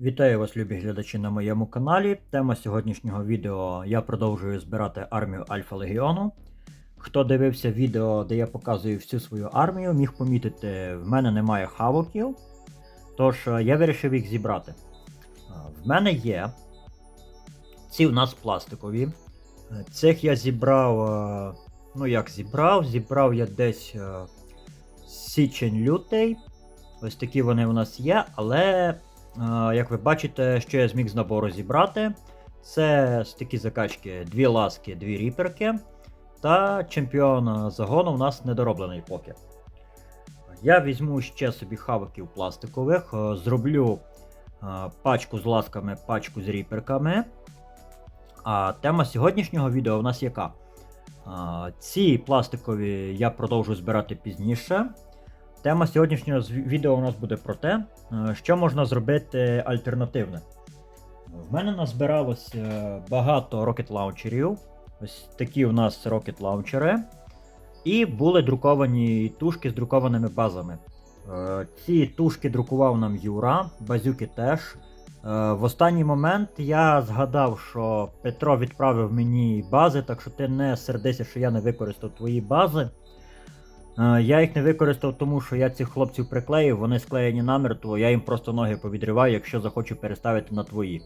Вітаю вас, любі глядачі, на моєму каналі. Тема сьогоднішнього відео я продовжую збирати армію Альфа Легіону. Хто дивився відео, де я показую всю свою армію, міг помітити, в мене немає хавоків, тож е, я вирішив їх зібрати. Е, В мене є ці в нас пластикові. Е, Цих я зібрав. Ну як зібрав? Зібрав я десь січень-лютий. Ось такі вони у нас є, але як ви бачите, що я зміг з набору зібрати, це такі закачки дві ласки, дві ріперки. Та чемпіон загону у нас недороблений поки. Я візьму ще собі хавиків пластикових, е, зроблю е, пачку з ласками, пачку з ріперками. А тема сьогоднішнього відео у нас яка? Ці пластикові я продовжу збирати пізніше. Тема сьогоднішнього відео у нас буде про те, е, що можна зробити альтернативне. В мене назбиралось е, багато рокет лаунчерів. Ось такі у нас рокет лаунчери. І були друковані тушки з друкованими базами. Е, Ці тушки друкував нам Юра, базюки теж. В останній момент я згадав, що Петро відправив мені бази, так що ти не сердися, що я не використав твої бази. Е, Я їх не використав, тому що я цих хлопців приклеїв, вони склеєні намертво, я їм просто ноги повідриваю, якщо захочу переставити на твої.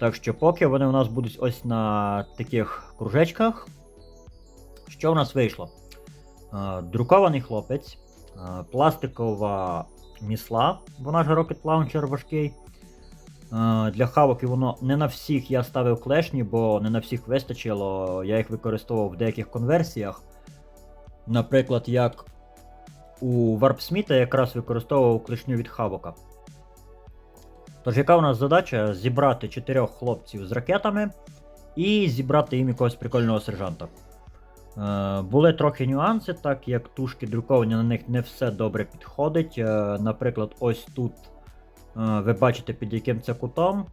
Так що поки вони у нас будуть ось на таких кружечках. Що у нас вийшло? Е, Друкований хлопець, е, пластикова місла, вона ж Rocket Launcher важкий. Для хавоки воно не на всіх я ставив клешні, бо не на всіх вистачило. Я їх використовував в деяких конверсіях. Наприклад, як у Варпсміта якраз використовував клешню від хавока. Тож, яка у нас задача? Зібрати чотирьох хлопців з ракетами і зібрати їм якогось прикольного сержанта. Е, були трохи нюанси, так як тушки друковані на них не все добре підходить. Е, наприклад, ось тут е, ви бачите під яким це кутом.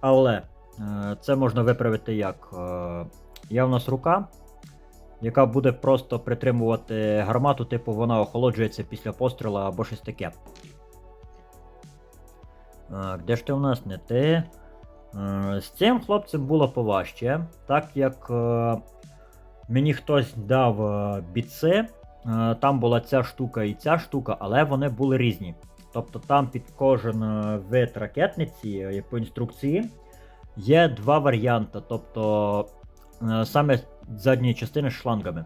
Але е, це можна виправити як. Е, є в нас рука, яка буде просто притримувати гармату, типу вона охолоджується після постріла або щось таке. Так, де ж ти у нас не ти? Е, З цим хлопцем було поважче, так як е, мені хтось дав е, біци, там була ця штука і ця штука, але вони були різні. Тобто там під кожен вид ракетниці, по інструкції, є два варіанти. Тобто саме задньої частини шлангами.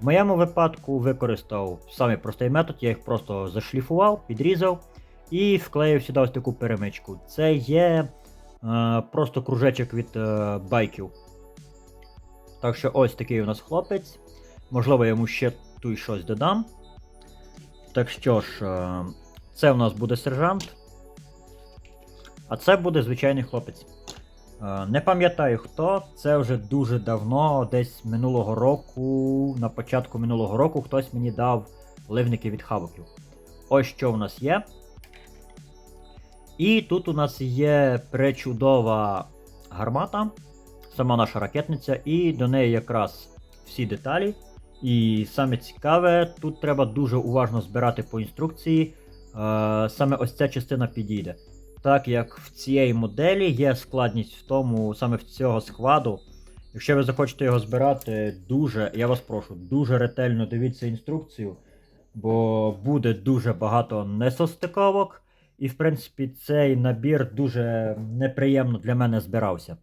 В моєму випадку використав самий простий метод, я їх просто зашліфував, підрізав і вклеїв сюди ось таку перемичку. Це є е, просто кружечок від е, байків. Так що ось такий у нас хлопець. Можливо, я йому ще тут щось додам. Так що ж, е, це у нас буде сержант. А це буде звичайний хлопець. Е, Не пам'ятаю хто, це вже дуже давно, десь минулого року, на початку минулого року хтось мені дав ливники від хавоків. Ось що в нас є. І тут у нас є пречудова гармата, сама наша ракетниця, і до неї якраз всі деталі. І саме цікаве, тут треба дуже уважно збирати по інструкції. Е, саме ось ця частина підійде. Так як в цієї моделі є складність в тому, саме в цього складу. Якщо ви захочете його збирати, дуже, я вас прошу, дуже ретельно дивіться інструкцію, бо буде дуже багато несостиковок. І, в принципі, цей набір дуже неприємно для мене збирався.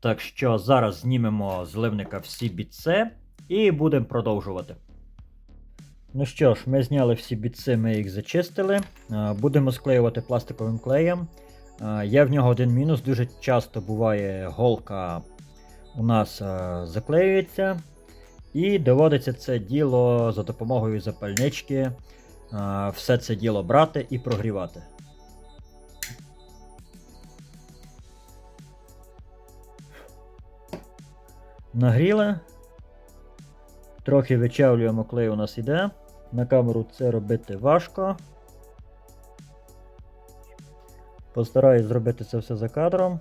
Так що зараз знімемо з ливника всі бітси і будемо продовжувати. Ну що ж, ми зняли всі бітси, ми їх зачистили. Е, Будемо склеювати пластиковим клеєм. Е, Є в нього один мінус. Дуже часто буває голка у нас е, заклеюється. І доводиться це діло за допомогою запальнички. е, Все це діло брати і прогрівати. Нагріли. Трохи вичавлюємо, клей у нас іде. На камеру це робити важко. Постараюсь зробити це все за кадром.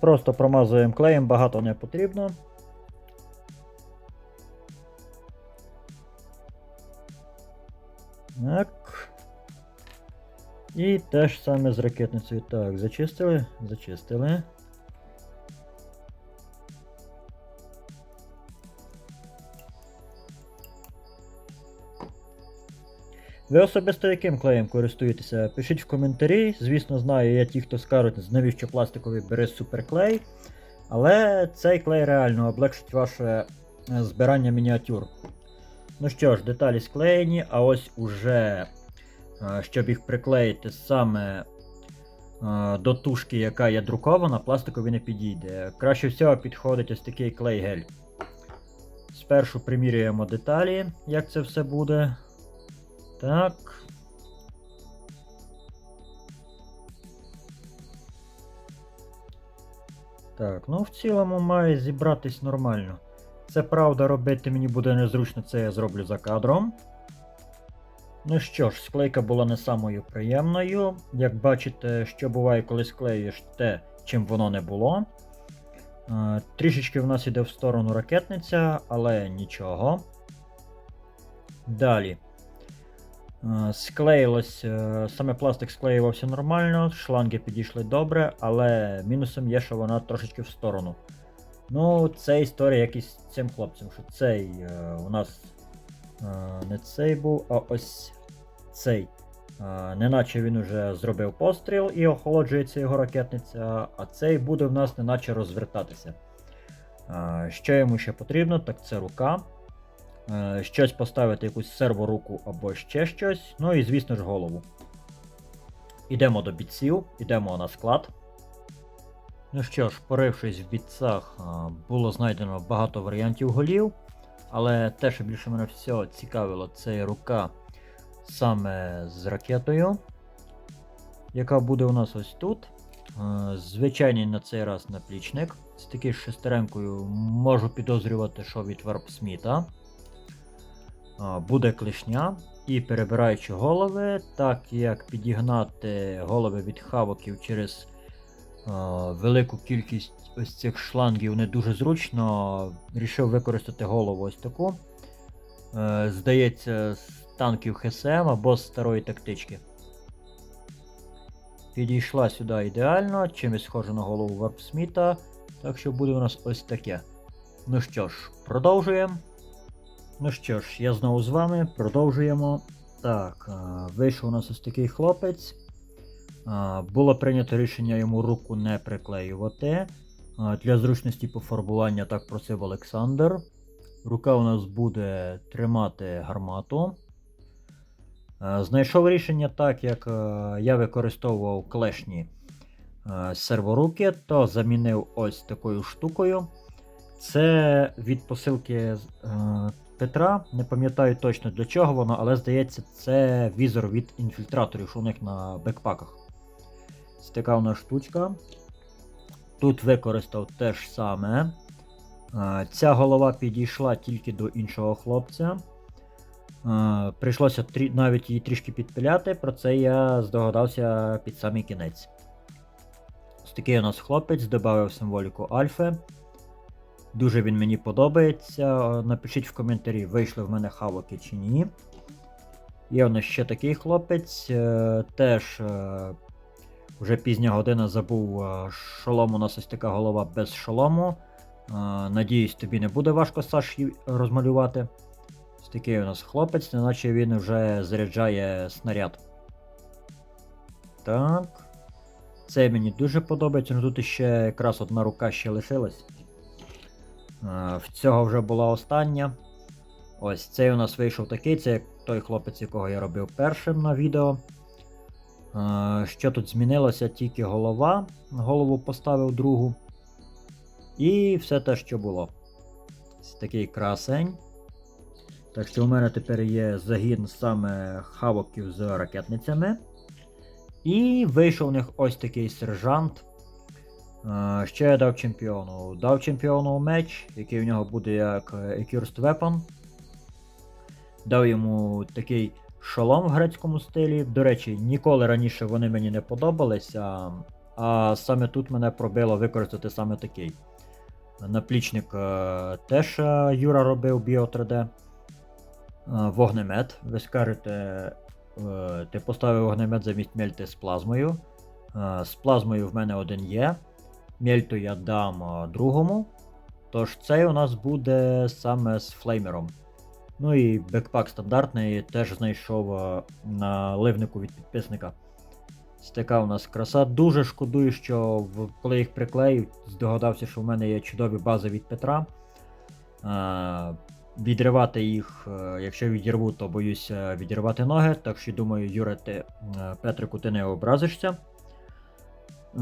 Просто промазуємо клеєм, багато не потрібно. Так. І те ж саме з ракетницею. Так, зачистили? Зачистили. Ви особисто яким клеєм користуєтеся? Пишіть в коментарі. Звісно, знаю я ті, хто скажуть, навіщо пластиковий бери суперклей. Але цей клей реально облегшить ваше е, збирання мініатюр. Ну що ж, деталі склеєні, а ось уже, е, щоб їх приклеїти саме е, до тушки, яка є друкована, пластикові не підійде. Краще всього підходить ось такий клей-гель. Спершу примірюємо деталі, як це все буде. Так. Так, ну в цілому має зібратись нормально. Це правда, робити мені буде незручно, це я зроблю за кадром. Ну що ж, склейка була не самою приємною. Як бачите, що буває, коли склеюєш те, чим воно не було. Е, трішечки в нас іде в сторону ракетниця, але нічого. Далі. Е, Склеїлось, е, саме пластик склеювався нормально, шланги підійшли добре, але мінусом є, що вона трошечки в сторону. Ну, це історія якісь з цим хлопцем, що цей е, у нас не цей був, а ось цей. Неначе він уже зробив постріл і охолоджується його ракетниця, а цей буде в нас неначе розвертатися. Що йому ще потрібно, так це рука. Е, щось поставити, якусь серворуку або ще щось. Ну і, звісно ж, голову. Ідемо до бітців, ідемо на склад. Ну що ж, порившись в бітцах, було знайдено багато варіантів голів. Але те, що більше мене всього цікавило, це рука саме з ракетою, яка буде у нас ось тут. Е, Звичайний на цей раз наплічник. З такий шестеренкою можу підозрювати, що від Варпсміта. Буде клешня. І перебираючи голови, так як підігнати голови від хавоків через велику кількість ось цих шлангів не дуже зручно, рішив використати голову ось таку. Е, здається, з танків ХСМ або з старої тактички. Підійшла сюди ідеально, чимось схоже на голову Варпсміта. Так що буде у нас ось таке. Ну що ж, продовжуємо. Ну що ж, я знову з вами, продовжуємо. Так, вийшов у нас ось такий хлопець. Було прийнято рішення йому руку не приклеювати. Для зручності пофарбування так просив Олександр. Рука у нас буде тримати гармату. Знайшов рішення так, як е, я використовував клешні е, серворуки, то замінив ось такою штукою. Це від посилки е, Петра. Не пам'ятаю точно для чого воно, але здається, це візор від інфільтраторів, що у них на бекпаках. Це така у нас штучка. Тут використав те ж саме. Ця голова підійшла тільки до іншого хлопця. Прийшлося навіть її трішки підпиляти, про це я здогадався під самий кінець. Ось такий у нас хлопець, додав символіку Альфи. Дуже він мені подобається. Напишіть в коментарі, вийшли в мене хавоки чи ні. Є у нас ще такий хлопець. е, Теж е, вже пізня година забув е, шолом. У нас ось така голова без шолому. Надіюсь, тобі не буде важко Саш розмалювати. Ось такий у нас хлопець, неначе він вже заряджає снаряд. Так. Це мені дуже подобається. Ну тут ще якраз одна рука ще лишилась. Е, В цього вже була остання. Ось цей у нас вийшов такий, це той хлопець, якого я робив першим на відео. Е, Що тут змінилося? Тільки голова. Голову поставив другу. І все те, що було. Ось такий красень. Так що у мене тепер є загін саме хавоків з ракетницями. І вийшов у них ось такий сержант. Е, Що я дав чемпіону? Дав чемпіону меч, який в нього буде як е, Accursed Weapon. Дав йому такий шолом в грецькому стилі. До речі, ніколи раніше вони мені не подобалися. А саме тут мене пробило використати саме такий. Наплічник е, теж Юра робив Bio 3D. Е, Вогнемет. Ви скажете, ти поставив вогнемет замість мельти з плазмою. З плазмою в мене один є. Мельту я дам другому. Тож цей у нас буде саме з флеймером. Ну і бекпак стандартний теж знайшов на ливнику від підписника. Така у нас краса. Дуже шкодую, що в, коли їх приклеїв, здогадався, що в мене є чудові бази від Петра. Е, відривати їх, якщо відірву, то боюся відірвати ноги. Так що думаю, Юре, ти, Петрику, ти не образишся. Е,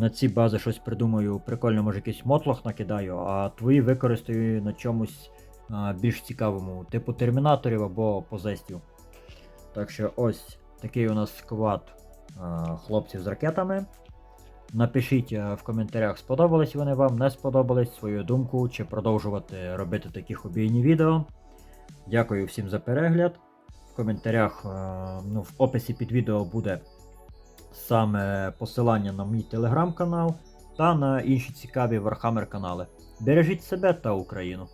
на ці бази щось придумаю, прикольно, може якийсь мотлох накидаю, а твої використаю на чомусь е, більш цікавому, типу термінаторів або позестів. Так що ось такий у нас сквад е, хлопців з ракетами. Напишіть в коментарях, сподобались вони вам, не сподобались свою думку, чи продовжувати робити такі хобійні відео. Дякую всім за перегляд. В коментарях, ну, в описі під відео буде саме посилання на мій телеграм-канал та на інші цікаві Warhammer канали. Бережіть себе та Україну!